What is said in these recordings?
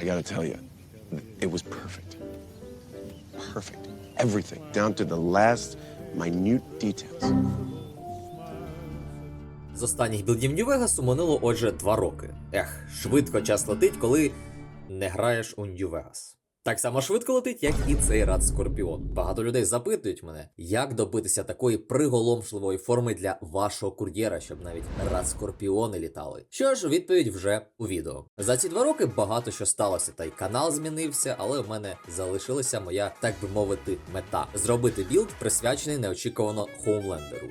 I gotta tell you, it was perfect. Perfect. Everything, down to the last minute details. З останніх білдів Нью-Вегасу минуло отже два роки. Ех, швидко час летить, коли не граєш у Нью-Вегас. Так само швидко летить, як і цей рад Скорпіон. Багато людей запитують мене, як добитися такої приголомшливої форми для вашого кур'єра, щоб навіть рад Скорпіони літали. Що ж, відповідь вже у відео. За ці два роки багато що сталося, та й канал змінився, але в мене залишилася моя, так би мовити, мета зробити білд, присвячений неочікувано Хоумлендеру.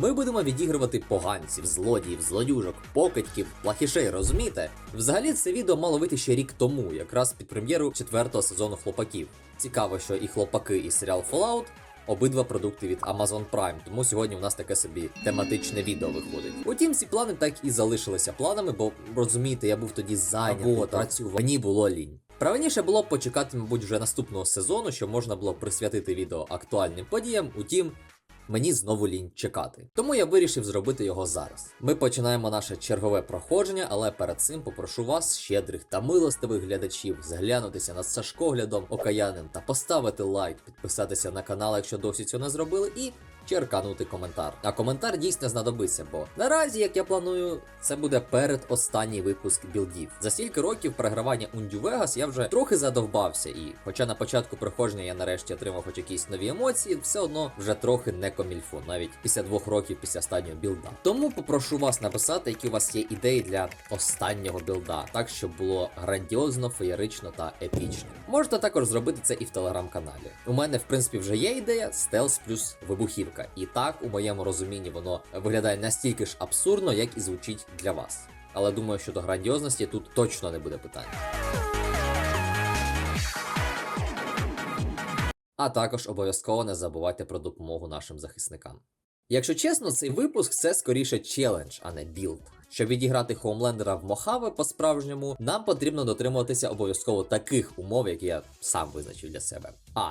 Ми будемо відігрувати поганців, злодіїв, злодюжок, покидьків, плахішей, розумієте? Взагалі це відео мало вийти ще рік тому, якраз під прем'єру четвертого сезону хлопаків. Цікаво, що і хлопаки, і серіал Fallout обидва продукти від Amazon Prime, тому сьогодні у нас таке собі тематичне відео виходить. Утім, ці плани так і залишилися планами, бо розумієте, я був тоді зайнятий, працював, мені було лінь. Правильніше було б почекати, мабуть, вже наступного сезону, щоб можна було присвятити відео актуальним подіям. Утім, мені знову лінь чекати. Тому я вирішив зробити його зараз. Ми починаємо наше чергове проходження, але перед цим попрошу вас, щедрих та милостивих глядачів, зглянутися над Сашкоглядом окаяним та поставити лайк, підписатися на канал, якщо досі цього не зробили, і черканути коментар. А коментар дійсно знадобиться, бо наразі, як я планую, це буде передостанній випуск білдів. За стільки років програвання у New Vegas я вже трохи задовбався, і хоча на початку проходження я нарешті отримав хоч якісь нові емоції, все одно вже трохи не комільфо, навіть після двох років після останнього білда. Тому попрошу вас написати, які у вас є ідеї для останнього білда, так щоб було грандіозно, феєрично та епічно. Можете також зробити це і в телеграм-каналі. У мене, в принципі, вже є ідея стелс плюс вибухівка. І так, у моєму розумінні, воно виглядає настільки ж абсурдно, як і звучить для вас. Але думаю, що до грандіозності тут точно не буде питань. А також обов'язково не забувайте про допомогу нашим захисникам. Якщо чесно, цей випуск це скоріше челендж, а не білд. Щоб відіграти Хоумлендера в Мохаве по-справжньому, нам потрібно дотримуватися обов'язково таких умов, які я сам визначив для себе. А.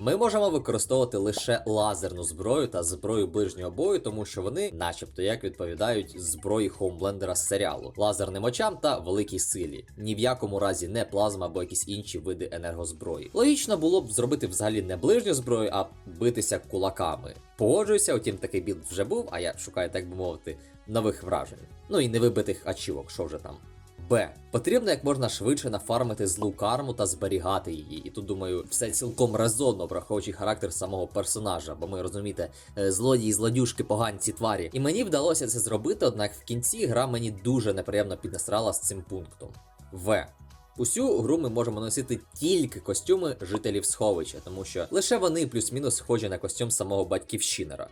Ми можемо використовувати лише лазерну зброю та зброю ближнього бою, тому що вони, начебто, як відповідають зброї Хоумблендера з серіалу, лазерним очам та великій силі. Ні в якому разі не плазма або якісь інші види енергозброї. Логічно було б зробити взагалі не ближню зброю, а битися кулаками. Погоджуюся, утім такий білд вже був, а я шукаю, так би мовити, нових вражень. Ну і невибитих ачівок, що вже там. Б. Потрібно як можна швидше нафармити злу карму та зберігати її. І тут думаю, все цілком резонно, враховуючи характер самого персонажа, бо ми розумієте, е, злодії, злодюшки, поганці тварі. І мені вдалося це зробити, однак в кінці гра мені дуже неприємно піднасрала з цим пунктом. В. Усю гру ми можемо носити тільки костюми жителів сховища, тому що лише вони плюс-мінус схожі на костюм самого батьківщинера.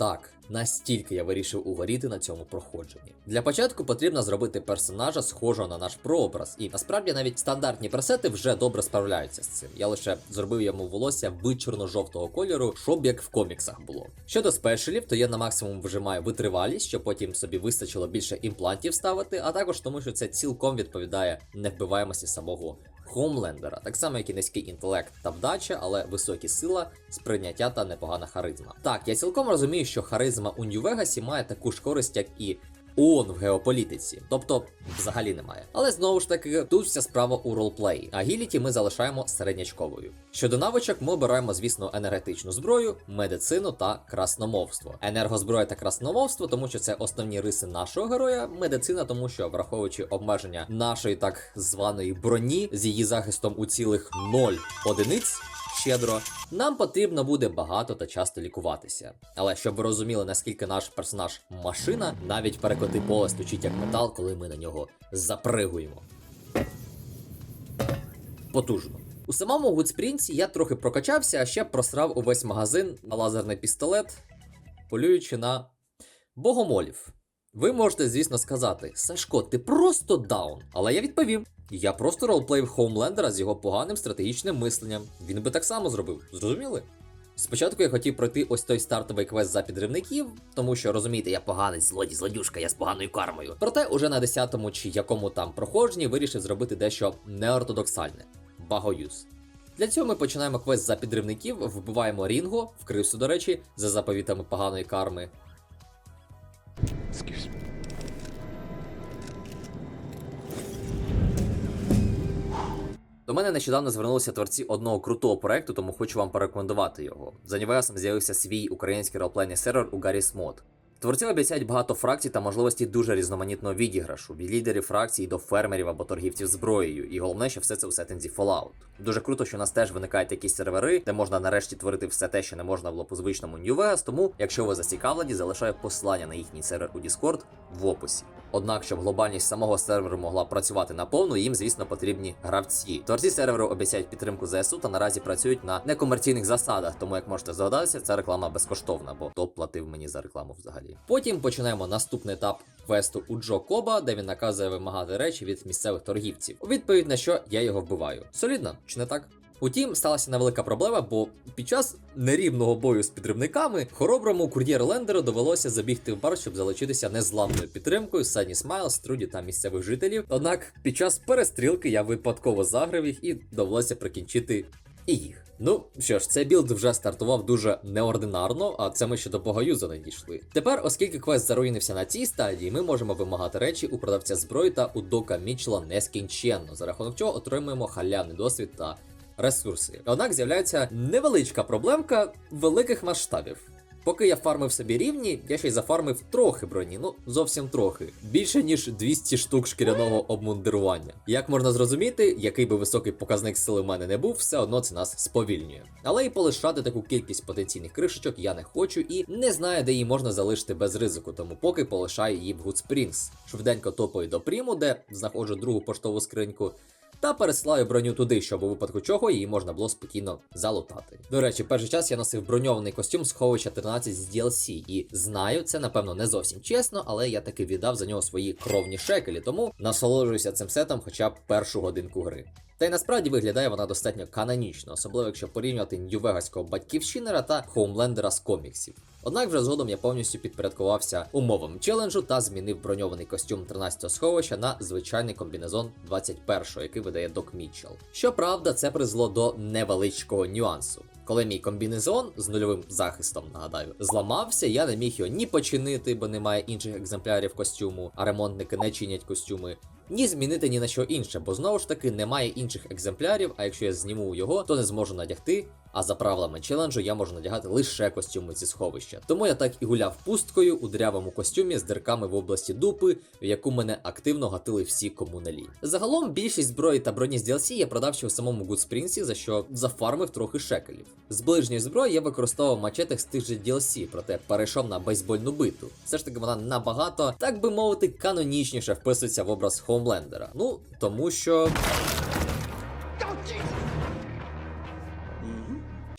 Так, настільки я вирішив угоріти на цьому проходженні. Для початку потрібно зробити персонажа схожого на наш прообраз, і насправді навіть стандартні пресети вже добре справляються з цим. Я лише зробив йому волосся вичорно-жовтого кольору, щоб як в коміксах було. Щодо спешелів, то я на максимум вжимаю витривалість, щоб потім собі вистачило більше імплантів ставити, а також тому, що це цілком відповідає невбиваємості самого Хоумлендера, так само як і низький інтелект та вдача, але високі сила, сприйняття та непогана харизма. Так, я цілком розумію, що харизма у Нью-Вегасі має таку ж користь, як і ООН в геополітиці, тобто взагалі немає. Але знову ж таки, тут вся справа у ролплеї. А гіліті ми залишаємо середнячковою. Щодо навичок, ми обираємо, звісно, енергетичну зброю, медицину та красномовство. Енергозброя та красномовство, тому що це основні риси нашого героя. Медицина, тому що враховуючи обмеження нашої так званої броні з її захистом у цілих 0 одиниць. Щедро, нам потрібно буде багато та часто лікуватися. Але щоб ви розуміли, наскільки наш персонаж машина, навіть перекоти поле стучить як метал, коли ми на нього запригуємо. Потужно. У самому Гудспрінці я трохи прокачався, а ще просрав увесь магазин на лазерний пістолет, полюючи на богомолів. Ви можете, звісно, сказати, Сашко, ти просто даун. Але я відповім: я просто ролплеїв Хоумлендера з його поганим стратегічним мисленням. Він би так само зробив. Зрозуміли? Спочатку я хотів пройти ось той стартовий квест за підривників, тому що розумієте, я поганий злодій, злодюшка, я з поганою кармою. Проте уже на 10-му чи якому там проходженні вирішив зробити дещо неортодоксальне багоюз. Для цього ми починаємо квест за підривників, вбиваємо Рінго, в крису, до речі, за заповітами поганої карми. Excuse me. До мене нещодавно звернулися творці одного крутого проекту, тому хочу вам порекомендувати його. За Нівесом з'явився свій український ролплейний сервер у Garry's Mod. Творці обіцяють багато фракцій та можливості дуже різноманітного відіграшу від лідерів фракцій до фермерів або торгівців зброєю. І головне, що все це у сеттинзі Fallout. Дуже круто, що у нас теж виникають якісь сервери, де можна нарешті творити все те, що не можна було по звичному New Vegas, Тому, якщо ви зацікавлені, залишаю посилання на їхній сервер у Discord в описі. Однак, щоб глобальність самого серверу могла працювати наповну, їм, звісно, потрібні гравці. Творці серверу обіцяють підтримку ЗСУ та наразі працюють на некомерційних засадах, тому як можете здогадатися, ця реклама безкоштовна, бо хто платив мені за рекламу взагалі. Потім починаємо наступний етап квесту у Джо Коба, де він наказує вимагати речі від місцевих торгівців. У відповідь на що я його вбиваю. Солідно, чи не так? Утім, сталася невелика проблема, бо під час нерівного бою з підривниками хороброму кур'єру Лендеру довелося забігти в бар, щоб залучитися незламною підтримкою Сані Смайлс, Труді та місцевих жителів. Однак під час перестрілки я випадково загрив їх і довелося прикінчити і їх. Ну що ж, цей білд вже стартував дуже неординарно, а це ми ще до Богаюза не дійшли. Тепер, оскільки квест заруїнився на цій стадії, ми можемо вимагати речі у продавця зброї та у Дока Мічела нескінченно, за рахунок чого отримуємо халявний досвід та ресурси. Однак з'являється невеличка проблемка великих масштабів. Поки я фармив собі рівні, я ще й зафармив трохи броні, ну зовсім трохи. Більше ніж 200 штук шкіряного обмундирування. Як можна зрозуміти, який би високий показник сили в мене не був, все одно це нас сповільнює. Але і полишати таку кількість потенційних кришечок я не хочу і не знаю, де її можна залишити без ризику, тому поки полишаю її в Springs. Швиденько топаю до Приму, де знаходжу другу поштову скриньку та пересилаю броню туди, щоб у випадку чого її можна було спокійно залутати. До речі, перший час я носив броньований костюм сховища 13 з DLC, і знаю, це напевно не зовсім чесно, але я таки віддав за нього свої кровні шекелі, тому насолоджуюся цим сетом хоча б першу годинку гри. Та й насправді виглядає вона достатньо канонічно, особливо якщо порівнювати нью-вегаського батьківщинера та хоумлендера з коміксів. Однак вже згодом я повністю підпорядкувався умовам челенджу та змінив броньований костюм 13-го сховища на звичайний комбінезон 21-го, який видає Док Мітчелл. Щоправда, це призвело до невеличкого нюансу. Коли мій комбінезон з нульовим захистом, нагадаю, зламався, я не міг його ні починити, бо немає інших екземплярів костюму, а ремонтники не чинять костюми. Ні змінити ні на що інше, бо знову ж таки немає інших екземплярів, а якщо я зніму його, то не зможу надягти. А за правилами челенджу я можу надягати лише костюми зі сховища. Тому я так і гуляв пусткою у дрявому костюмі з дирками в області дупи, в яку мене активно гатили всі комуналі. Загалом більшість зброї та броні з DLC я продав ще у самому Гудспрінсі, за що зафармив трохи шекелів. З ближньої зброї я використовував мачетах з тих же DLC, проте перейшов на бейсбольну биту. Все ж таки вона набагато, так би мовити, канонічніше вписується в образ Хоумлендера. Ну тому що.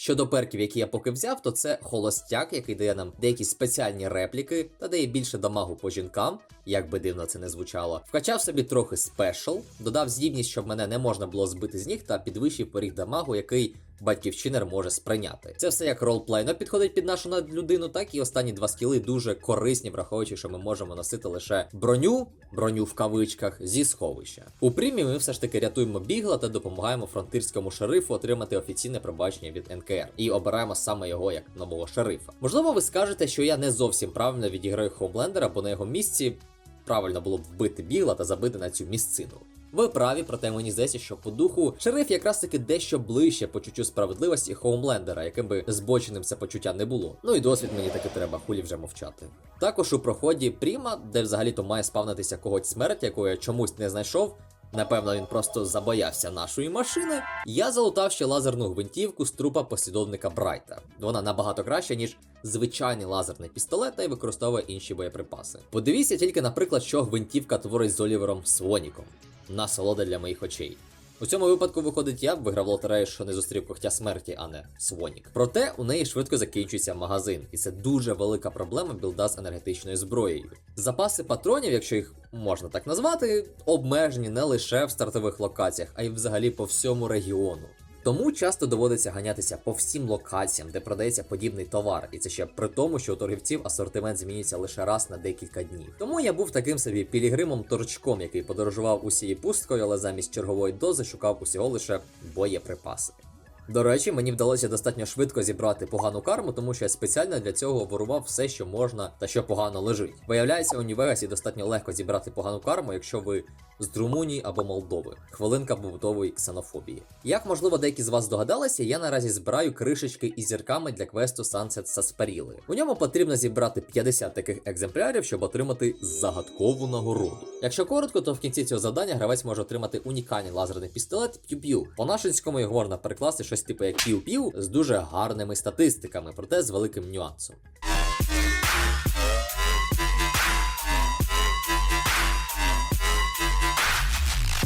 Щодо перків, які я поки взяв, то це холостяк, який дає нам деякі спеціальні репліки та дає більше дамагу по жінкам, як би дивно це не звучало. Вкачав собі трохи спешл, додав здібність, щоб мене не можна було збити з ніг, та підвищив поріг дамагу, який батьківщинер може сприйняти. Це все як ролплейно підходить під нашу людину, так і останні два скіли дуже корисні, враховуючи, що ми можемо носити лише броню, броню в кавичках зі сховища. У примі ми все ж таки рятуємо бігла та допомагаємо фронтирському шерифу отримати офіційне пробачення від НКР і обираємо саме його як нового шерифа. Можливо, ви скажете, що я не зовсім правильно відіграю Хоумлендера, бо на його місці правильно було б вбити бігла та забити на цю місцину. Ви праві, проте мені здається, що по духу шериф якраз таки дещо ближче почуттю справедливості Хоумлендера, яким би збоченим це почуття не було. Ну і досвід мені таки треба, хулі вже мовчати. Також у проході Пріма, де взагалі-то має спавнитися когось смерть, якої я чомусь не знайшов. Напевно, він просто забоявся нашої машини. Я залутав ще лазерну гвинтівку з трупа послідовника Брайта. Вона набагато краща, ніж звичайний лазерний пістолет та й використовує інші боєприпаси. Подивіться тільки, наприклад, що гвинтівка творить з Олівером Своніком. Насолода для моїх очей. У цьому випадку виходить, я б виграв лотерею, що не зустрів когтя смерті, а не Свонік. Проте у неї швидко закінчується магазин, і це дуже велика проблема білда з енергетичною зброєю. Запаси патронів, якщо їх можна так назвати, обмежені не лише в стартових локаціях, а й взагалі по всьому регіону. Тому часто доводиться ганятися по всім локаціям, де продається подібний товар, і це ще при тому, що у торгівців асортимент змінюється лише раз на декілька днів. Тому я був таким собі пілігримом торчком, який подорожував усією пусткою, але замість чергової дози шукав усього лише боєприпаси. До речі, мені вдалося достатньо швидко зібрати погану карму, тому що я спеціально для цього ворував все, що можна та що погано лежить. Виявляється, у Нью-Вегасі достатньо легко зібрати погану карму, якщо ви з Румунії або Молдови. Хвилинка побутової ксенофобії. Як можливо деякі з вас здогадалися, я наразі збираю кришечки із зірками для квесту Sunset Саспаріли. У ньому потрібно зібрати 50 таких екземплярів, щоб отримати загадкову нагороду. Якщо коротко, то в кінці цього завдання гравець може отримати унікальний лазерний пістолет П'ю-П'ю. По нашинському його можна перекласти щось типу як П'ю-П'ю з дуже гарними статистиками, проте з великим нюансом.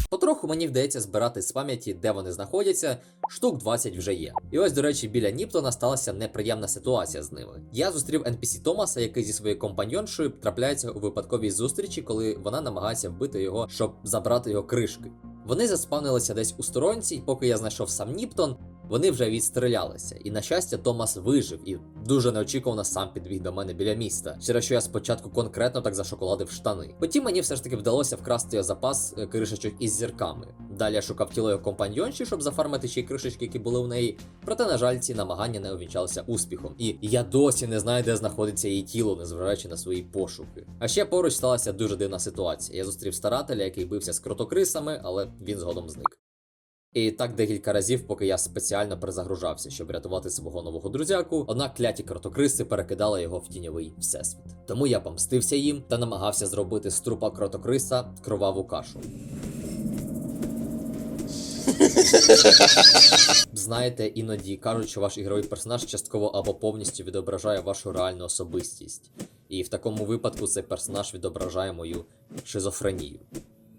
Потроху мені вдається збирати з пам'яті, де вони знаходяться, штук 20 вже є. І ось, до речі, біля Ніптона сталася неприємна ситуація з ними. Я зустрів NPC Томаса, який зі своєю компаньоншою трапляється у випадковій зустрічі, коли вона намагається вбити його, щоб забрати його кришки. Вони заспавнилися десь у сторонці, і поки я знайшов сам Ніптон, вони вже відстрілялися. І на щастя, Томас вижив і дуже неочікувано сам підбіг до мене біля міста, через що я спочатку конкретно так зашоколадив штани. Потім мені все ж таки вдалося вкрасти запас е, кришечок із зірками. Далі я шукав тіло його компаньонші, щоб зафармити ще й кришечки, які були в неї. Проте, на жаль, ці намагання не увінчалися успіхом. І я досі не знаю, де знаходиться її тіло, незважаючи на свої пошуки. А ще поруч сталася дуже дивна ситуація. Я зустрів старателя, який бився з кротокрисами, але він згодом зник. І так декілька разів, поки я спеціально перезагружався, щоб рятувати свого нового друзяку, однак кляті кротокриси перекидали його в тіньовий всесвіт. Тому я помстився їм та намагався зробити з трупа кротокриса кроваву кашу. Знаєте, іноді кажуть, що ваш ігровий персонаж частково або повністю відображає вашу реальну особистість. І в такому випадку цей персонаж відображає мою шизофренію.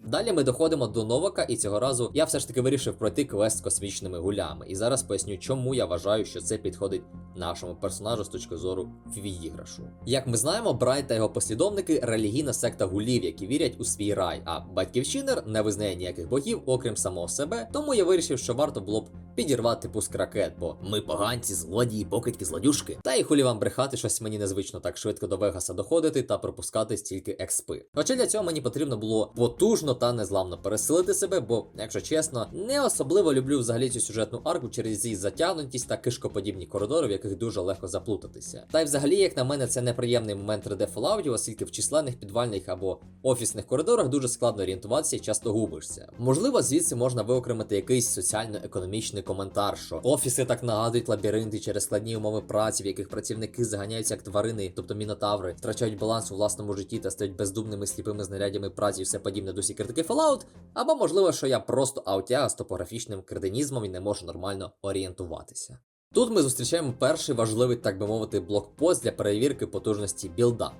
Далі ми доходимо до Новака, і цього разу я все ж таки вирішив пройти квест з космічними гулями. І зараз поясню, чому я вважаю, що це підходить нашому персонажу з точки зору відіграшу. Як ми знаємо, Брайт та його послідовники релігійна секта гулів, які вірять у свій рай, а батьківщинер не визнає ніяких богів, окрім самого себе. Тому я вирішив, що варто було б підірвати пуск ракет, бо ми поганці, злодії, покидьки, злодюшки. Та й хулі вам брехати, щось мені незвично так швидко до Вегаса доходити та пропускати стільки експи. Хоча для цього мені потрібно було потужно та незламно пересилити себе, бо, якщо чесно, не особливо люблю взагалі цю сюжетну арку через її затягнутість та кишкоподібні коридори, в яких дуже легко заплутатися. Та й взагалі, як на мене, це неприємний момент 3D Fallout, оскільки в численних підвальних або офісних коридорах дуже складно орієнтуватися і часто губишся. Можливо, звідси можна виокремити якийсь соціально-економічний коментар, що офіси так нагадують лабіринти через складні умови праці, в яких працівники заганяються як тварини, тобто мінотаври, втрачають баланс у власному житті та стають бездумними сліпими знарядями праці і все подібне до критики Fallout, або можливо, що я просто аутяга з топографічним креденізмом і не можу нормально орієнтуватися. Тут ми зустрічаємо перший важливий, так би мовити, блокпост для перевірки потужності білда.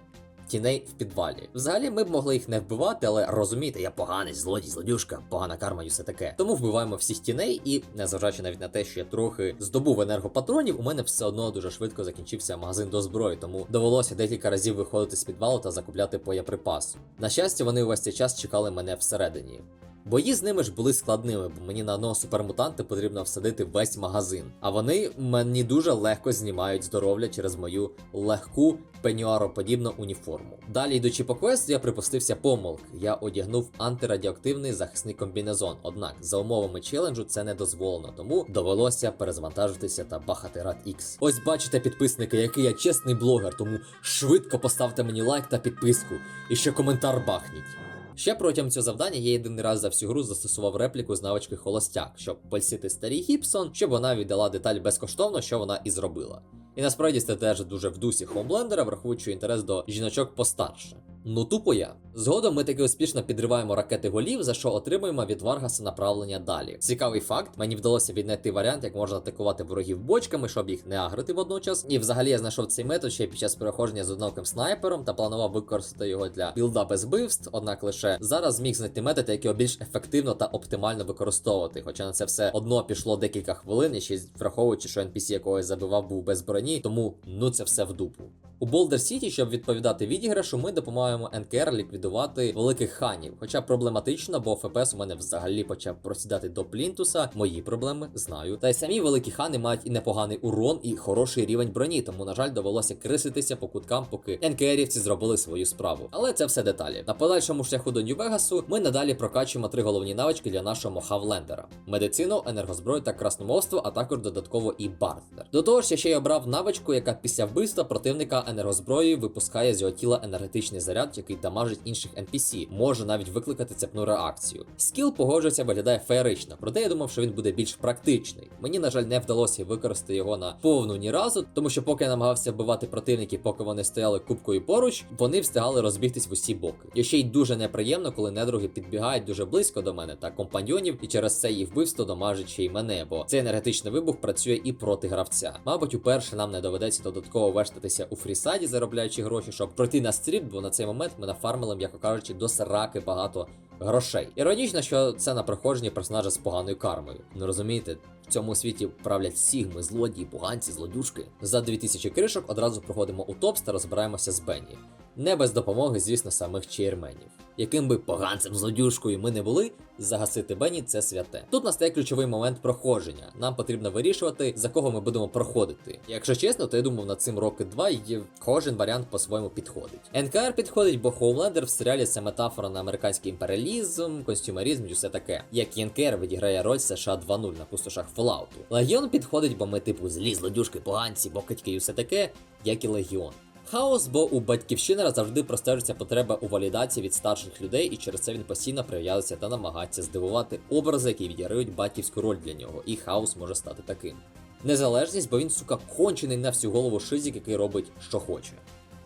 Тіней в підвалі. Взагалі ми б могли їх не вбивати, але розумієте, я поганий, злодій, злодюшка, погана карма і все таке. Тому вбиваємо всіх тіней, і незважаючи навіть на те, що я трохи здобув енергопатронів, у мене все одно дуже швидко закінчився магазин до зброї, тому довелося декілька разів виходити з підвалу та закупляти боєприпас. На щастя, вони увесь цей час чекали мене всередині. Бої з ними ж були складними, бо мені на одного супермутанта потрібно всадити весь магазин. А вони мені дуже легко знімають здоров'я через мою легку пенюароподібну уніформу. Далі, йдучи по квесту, я припустився помилки. Я одягнув антирадіоактивний захисний комбінезон. Однак за умовами челенджу це не дозволено, тому довелося перезвантажитися та бахати рад X. Ось бачите, підписники, який я чесний блогер, тому швидко поставте мені лайк та підписку. І ще коментар бахніть. Ще протягом цього завдання я єдиний раз за всю гру застосував репліку з навички Холостяк, щоб польсити старій Гіпсон, щоб вона віддала деталь безкоштовно, що вона і зробила. І насправді це теж дуже в дусі хомблендера, враховуючи інтерес до жіночок постарше. Ну тупо я. Згодом ми таки успішно підриваємо ракети голів, за що отримуємо від Варгаса направлення далі. Цікавий факт, мені вдалося віднайти варіант, як можна атакувати ворогів бочками, щоб їх не агрити водночас. І взагалі я знайшов цей метод ще під час переходження з одноким снайпером та планував використати його для білда без вбивств, однак лише зараз зміг знайти метод, який більш ефективно та оптимально використовувати. Хоча на це все одно пішло декілька хвилин, і ще враховуючи, що NPC, якого я забивав, був без броні, тому ну це все в дупу. У Болдер Сіті, щоб відповідати відіграшу, ми допомагаємо НКР ліквідувати великих ханів. Хоча проблематично, бо ФПС у мене взагалі почав просідати до плінтуса. Мої проблеми знаю. Та й самі великі хани мають і непоганий урон, і хороший рівень броні. Тому, на жаль, довелося криситися по куткам, поки НКРівці зробили свою справу. Але це все деталі. На подальшому шляху до Нью-Вегасу ми надалі прокачуємо три головні навички для нашого Хавлендера: медицину, енергозброю та красномовство, а також додатково і бартер. До того ж, я ще й обрав навичку, яка після вбивства противника енергозброї випускає з його тіла енергетичний заряд, який дамажить інших NPC, може навіть викликати цепну реакцію. Скіл погоджується, виглядає феєрично, проте я думав, що він буде більш практичний. Мені, на жаль, не вдалося використати його на повну ні разу, тому що поки я намагався вбивати противників, поки вони стояли кубкою поруч, вони встигали розбігтись в усі боки. І ще й дуже неприємно, коли недруги підбігають дуже близько до мене та компаньйонів, і через це їх вбивство дамажить ще й мене, бо цей енергетичний вибух працює і проти гравця. Мабуть, уперше нам не доведеться додатково вештатися у фрісаді, заробляючи гроші, щоб пройти на стріт, бо на цей момент ми нафармили, м'яко кажучи, до сраки багато грошей. Іронічно, що це на проходженні персонажа з поганою кармою. Ну розумієте, в цьому світі правлять сігми, злодії, поганці, злодюшки. За 2000 кришок одразу проходимо у топс та розбираємося з Бенні. Не без допомоги, звісно, самих чейрменів. Яким би поганцем злодюшкою ми не були, загасити Бенні це святе. Тут настає ключовий момент проходження. Нам потрібно вирішувати, за кого ми будемо проходити. Якщо чесно, то я думав над цим роки два, і кожен варіант по-своєму підходить. НКР підходить, бо Хоумлендер в серіалі це метафора на американський імперіалізм, консюмерізм і все таке. Як і НКР відіграє роль США 2.0 на пустошах Fallout. Легіон підходить, бо ми типу злі злодюшки, поганці, бокатьки і все таке, як і Легіон. Хаос, бо у батьківщини завжди простежується потреба у валідації від старших людей, і через це він постійно проявляється та намагається здивувати образи, які відіграють батьківську роль для нього, і хаос може стати таким. Незалежність, бо він, сука, кончений на всю голову шизік, який робить, що хоче.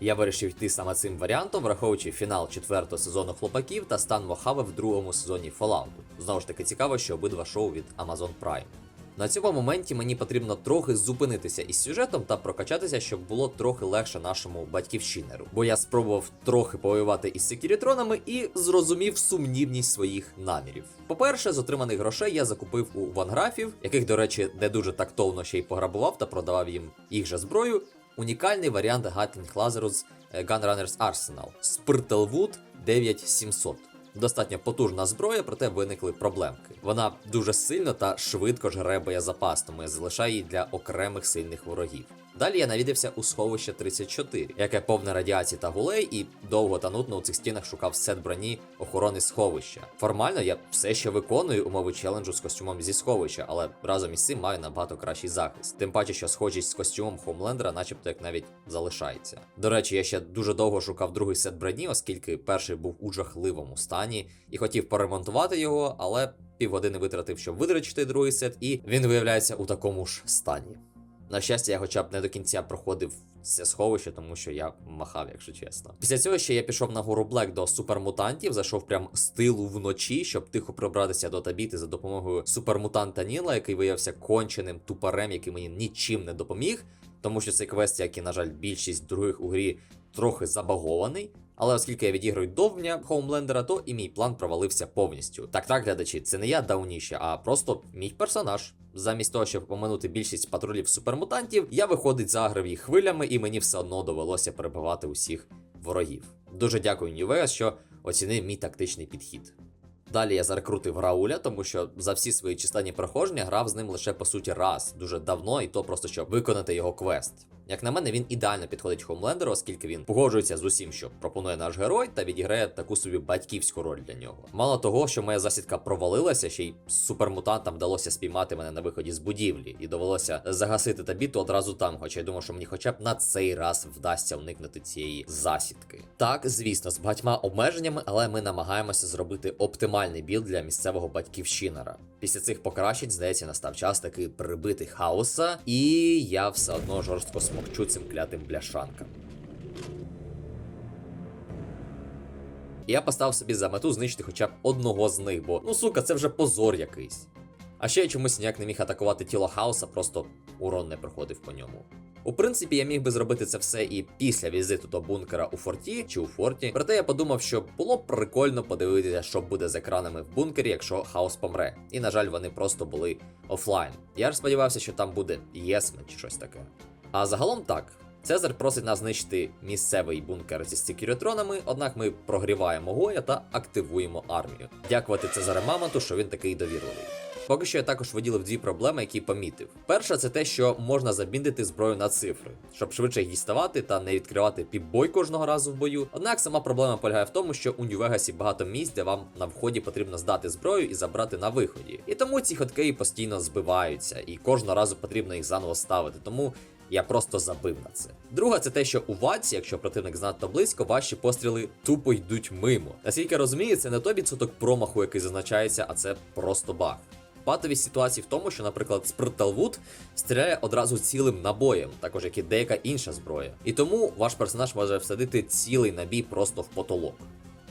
Я вирішив йти саме цим варіантом, враховуючи фінал четвертого сезону хлопаків та стан Мохави в другому сезоні Fallout. Знову ж таки цікаво, що обидва шоу від Amazon Prime. На цьому моменті мені потрібно трохи зупинитися із сюжетом та прокачатися, щоб було трохи легше нашому батьківщинеру. Бо я спробував трохи повоювати із секірітронами і зрозумів сумнівність своїх намірів. По-перше, з отриманих грошей я закупив у ванграфів, яких, до речі, не дуже тактовно ще й пограбував та продавав їм їх же зброю. Унікальний варіант Lazarus е, Gunrunners Arsenal Spirtelwood 9700. Достатньо потужна зброя, проте виникли проблемки. Вона дуже сильно та швидко жре боєзапас, тому я залишаю її для окремих сильних ворогів. Далі я навідався у сховище 34, яке повне радіації та гулей, і довго та нудно у цих стінах шукав сет броні охорони сховища. Формально я все ще виконую умови челенджу з костюмом зі сховища, але разом із цим маю набагато кращий захист. Тим паче, що схожість з костюмом Хомлендера, начебто як навіть залишається. До речі, я ще дуже довго шукав другий сет броні, оскільки перший був у жахливому стані і хотів поремонтувати його, але півгодини витратив, щоб видрачити другий сет, і він виявляється у такому ж стані. На щастя, я хоча б не до кінця проходив це сховище, тому що я махав, якщо чесно. Після цього ще я пішов на гору Блек до супермутантів, зайшов прям з тилу вночі, щоб тихо пробратися до табіти за допомогою супермутанта Ніла, який виявився конченим тупарем, який мені нічим не допоміг. Тому що цей квест, як і, на жаль, більшість других у грі, трохи забагований. Але оскільки я відіграю довбня Хоумлендера, то і мій план провалився повністю. Так, так, глядачі, це не я давніше, а просто мій персонаж. Замість того, щоб поминути більшість патрулів супермутантів, я виходить заграв їх хвилями, і мені все одно довелося перебивати усіх ворогів. Дуже дякую Нью що оцінив мій тактичний підхід. Далі я зарекрутив Рауля, тому що за всі свої численні проходження грав з ним лише по суті раз, дуже давно, і то просто щоб виконати його квест. Як на мене, він ідеально підходить Хомлендеру, оскільки він погоджується з усім, що пропонує наш герой, та відіграє таку собі батьківську роль для нього. Мало того, що моя засідка провалилася, ще й супермутантам вдалося спіймати мене на виході з будівлі, і довелося загасити табіту одразу там, хоча я думав, що мені хоча б на цей раз вдасться уникнути цієї засідки. Так, звісно, з багатьма обмеженнями, але ми намагаємося зробити оптимальний білд для місцевого батьківщинера. Після цих покращень, здається, настав час таки прибити хаоса, і я все одно жорстко смокчу цим клятим бляшанкам. Я поставив собі за мету знищити хоча б одного з них, бо ну сука, це вже позор якийсь. А ще я чомусь ніяк не міг атакувати тіло хаоса, просто урон не проходив по ньому. У принципі, я міг би зробити це все і після візиту до бункера у форті чи у форті. Проте я подумав, що було б прикольно подивитися, що буде з екранами в бункері, якщо хаос помре. І на жаль, вони просто були офлайн. Я ж сподівався, що там буде єсмен чи щось таке. А загалом так. Цезар просить нас знищити місцевий бункер зі секірітронами, однак ми прогріваємо Гоя та активуємо армію. Дякувати Цезару Мамонту, що він такий довірливий. Поки що я також виділив дві проблеми, які помітив. Перша це те, що можна забіндити зброю на цифри, щоб швидше їх діставати та не відкривати піпбой кожного разу в бою. Однак сама проблема полягає в тому, що у Нью-Вегасі багато місць, де вам на вході потрібно здати зброю і забрати на виході. І тому ці хоткеї постійно збиваються, і кожного разу потрібно їх заново ставити. Тому Я просто забив на це. Друга, це те, що у ватці, якщо противник занадто близько, ваші постріли тупо йдуть мимо. Наскільки розумію, це не той відсоток промаху, який зазначається, а це просто баг. Патовість ситуації в тому, що, наприклад, Спрталвуд стріляє одразу цілим набоєм, також як і деяка інша зброя. І тому ваш персонаж може всадити цілий набій просто в потолок.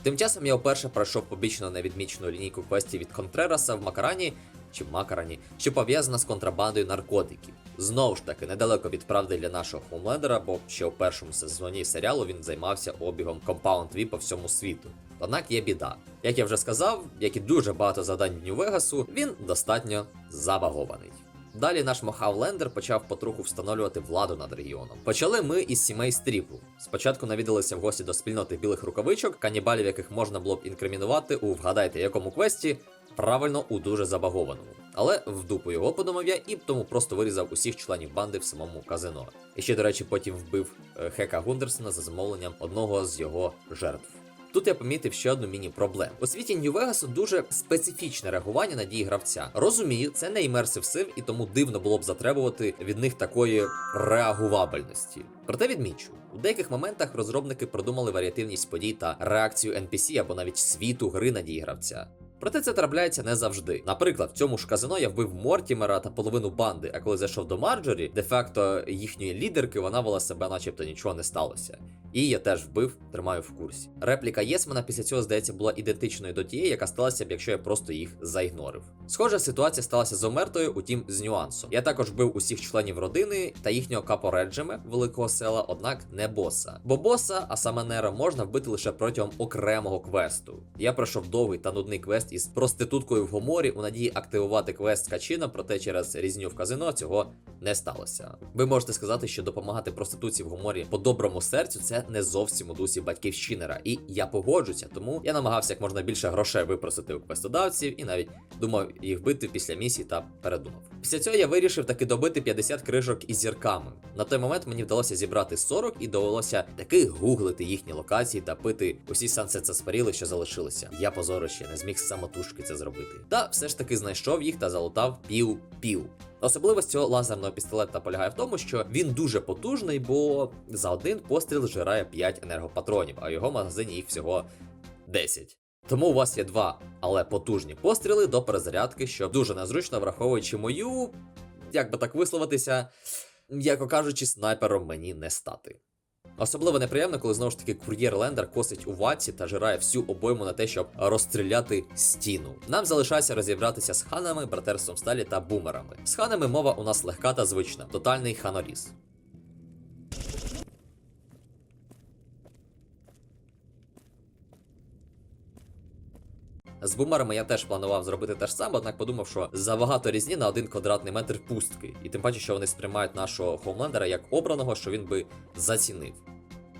Тим часом я вперше пройшов побічно невідмічену лінійку квестів від Контрераса в Макарані чи Макарані, що пов'язана з контрабандою наркотиків. Знову ж таки, недалеко від правди для нашого Хоумлендера, бо ще у першому сезоні серіалу він займався обігом Compound V по всьому світу. Однак є біда. Як я вже сказав, як і дуже багато завдань Нью-Вегасу, він достатньо забагований. Далі наш Мохавлендер почав потроху встановлювати владу над регіоном. Почали ми із сімей стріпу. Спочатку навідалися в гості до спільноти білих рукавичок, канібалів, яких можна було б інкримінувати у вгадайте якому квесті, правильно у дуже забагованому. Але в дупу його подумав я і тому просто вирізав усіх членів банди в самому казино. І ще, до речі, потім вбив е, Хека Гундерсона за замовленням одного з його жертв. Тут я помітив ще одну міні-проблему. У світі Нью-Вегасу дуже специфічне реагування на дії гравця. Розумію, це не імерсив сив, і тому дивно було б затребувати від них такої реагувабельності. Проте відмічу, у деяких моментах розробники продумали варіативність подій та реакцію NPC або навіть світу гри на дії гравця. Проте це трапляється не завжди. Наприклад, в цьому ж казино я вбив Мортімера та половину банди, а коли зайшов до Марджорі, де-факто їхньої лідерки, вона вела себе, начебто нічого не сталося. І я теж вбив, тримаю в курсі. Репліка Єсмана після цього, здається, була ідентичною до тієї, яка сталася б, якщо я просто їх заігнорив. Схожа ситуація сталася з Омертою, утім з нюансом. Я також вбив усіх членів родини та їхнього капореджиме великого села, однак не боса. Бо боса, а саме Нера, можна вбити лише протягом окремого квесту. Я пройшов довгий та нудний квест із проституткою в Гоморі у надії активувати квест з проте через різню в казино цього не сталося. Ви можете сказати, що допомагати проституції в Гоморі по доброму серцю це не зовсім у дусі батьківщинера. І я погоджуся, тому я намагався як можна більше грошей випросити у квестодавців і навіть думав їх бити після місії та передумав. Після цього я вирішив таки добити 50 крижок із зірками. На той момент мені вдалося зібрати 40 і довелося таки гуглити їхні локації та пити усі сансецаспаріли, що залишилися. Я позорище не зміг самотужки це зробити. Та все ж таки знайшов їх та залутав пів-пів. Особливість цього лазерного пістолета полягає в тому, що він дуже потужний, бо за один постріл зжирає 5 енергопатронів, а в його магазині їх всього 10. Тому у вас є два, але потужні постріли до перезарядки, що дуже незручно, враховуючи мою, як би так висловитися, м'яко кажучи, снайпером мені не стати. Особливо неприємно, коли знову ж таки кур'єр Лендер косить у ватці та жирає всю обойму на те, щоб розстріляти стіну. Нам залишається розібратися з ханами, братерством сталі та бумерами. З ханами мова у нас легка та звична, тотальний ханоріз. З бумерами я теж планував зробити те ж саме, однак подумав, що забагато різні на один квадратний метр пустки, і тим паче, що вони сприймають нашого хоумлендера як обраного, що він би зацінив.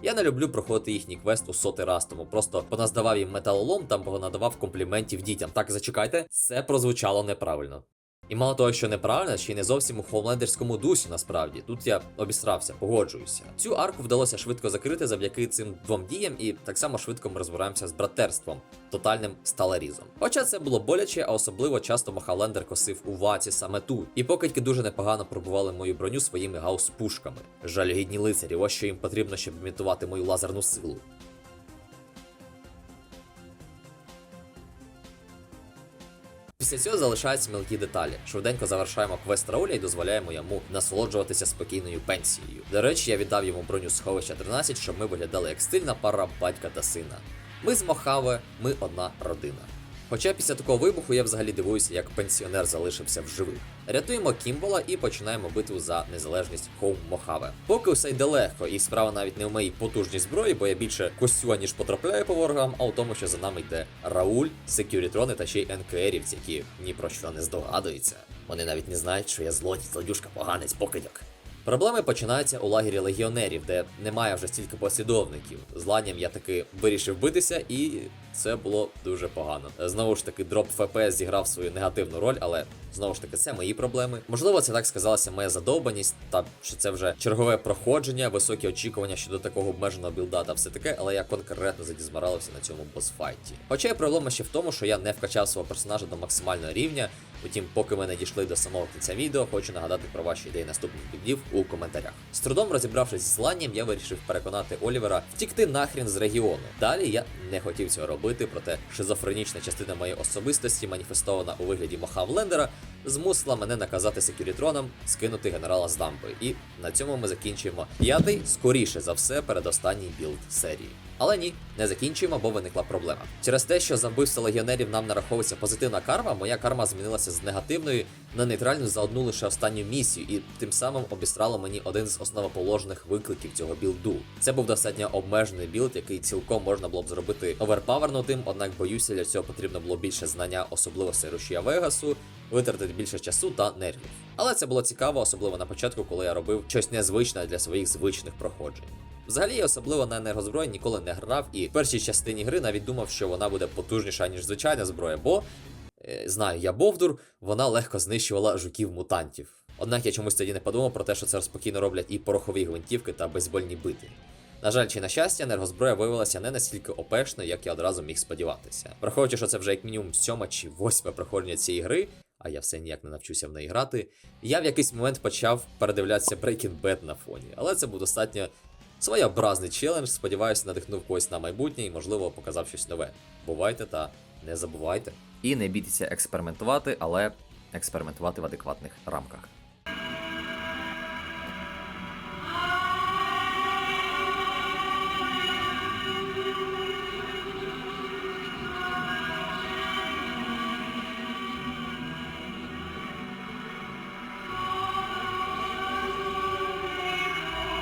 Я не люблю проходити їхній квест у сотий раз, тому просто поназдавав їм металолом бо понадавав компліментів дітям. Так, зачекайте, це прозвучало неправильно. І мало того, що неправильно, ще й не зовсім у хоумлендерському дусі, насправді. Тут я обісрався, погоджуюся. Цю арку вдалося швидко закрити завдяки цим двом діям, і так само швидко ми розбираємося з братерством, тотальним сталарізом. Хоча це було боляче, а особливо часто Махалендер косив у ваці саме тут. І покидьки дуже непогано пробували мою броню своїми гаус-пушками. Жалюгідні лицарі, ось що їм потрібно, щоб імітувати мою лазерну силу. Після цього залишаються мілкі деталі. Швиденько завершаємо квест Рауля і дозволяємо йому насолоджуватися спокійною пенсією. До речі, я віддав йому броню сховища 13, щоб ми виглядали як стильна пара батька та сина. Ми з Мохаве, ми одна родина. Хоча після такого вибуху я взагалі дивуюся, як пенсіонер залишився в живих. Рятуємо Кімбола і починаємо битву за незалежність Хоум Мохаве. Поки все йде легко, і справа навіть не в моїй потужній зброї, бо я більше косю, ніж потрапляю по ворогам, а у тому, що за нами йде Рауль, секюрітрони та ще й НКРівці, які ні про що не здогадуються. Вони навіть не знають, що я злодій, злодюшка, поганець, покидьок. Проблеми починаються у лагері легіонерів, де немає вже стільки послідовників. З ланням я таки вирішив битися, і це було дуже погано. Знову ж таки, дроп FPS зіграв свою негативну роль, але знову ж таки, це мої проблеми. Можливо, це так сказалася моя задовбаність, та що це вже чергове проходження, високі очікування щодо такого обмеженого білда та все таке, але я конкретно задізморалився на цьому босфайті. Хоча і проблема ще в тому, що я не вкачав свого персонажа до максимального рівня. Утім, поки ми не дійшли до самого кінця відео, хочу нагадати про ваші ідеї наступних білдів у коментарях. З трудом розібравшись з зланням, я вирішив переконати Олівера втікти нахрін з регіону. Далі я не хотів цього робити, проте шизофренічна частина моєї особистості, маніфестована у вигляді Мохавлендера, змусила мене наказати секюрітроном скинути генерала з дамби. І на цьому ми закінчуємо п'ятий, скоріше за все, передостанній білд серії. Але ні, не закінчуємо, бо виникла проблема. Через те, що за вбивство легіонерів нам нараховується позитивна карма, моя карма змінилася з негативної на нейтральну за одну лише останню місію, і тим самим обістрало мені один з основоположних викликів цього білду. Це був достатньо обмежений білд, який цілком можна було б зробити оверпавернутим, однак боюся, для цього потрібно було більше знання особливостей рушія Вегасу, витратити більше часу та нервів. Але це було цікаво, особливо на початку, коли я робив щось незвичне для своїх звичних проходжень. Взагалі, я особливо на енергозброї ніколи не грав, і в першій частині гри навіть думав, що вона буде потужніша, ніж звичайна зброя, бо е, знаю, я Бовдур, вона легко знищувала жуків-мутантів. Однак я чомусь тоді не подумав про те, що це спокійно роблять і порохові гвинтівки та бейсбольні бити. На жаль, чи на щастя, енергозброя виявилася не настільки опешною, як я одразу міг сподіватися. Враховуючи, що це вже як мінімум сьоме чи восьме проходження цієї гри, а я все ніяк не навчуся в неї грати, я в якийсь момент почав передивлятися Breaking Bad на фоні, але це був достатньо своєобразний челендж. Сподіваюся, надихнув когось на майбутнє і, можливо, показав щось нове. Бувайте та не забувайте. І не бійтеся експериментувати, але експериментувати в адекватних рамках.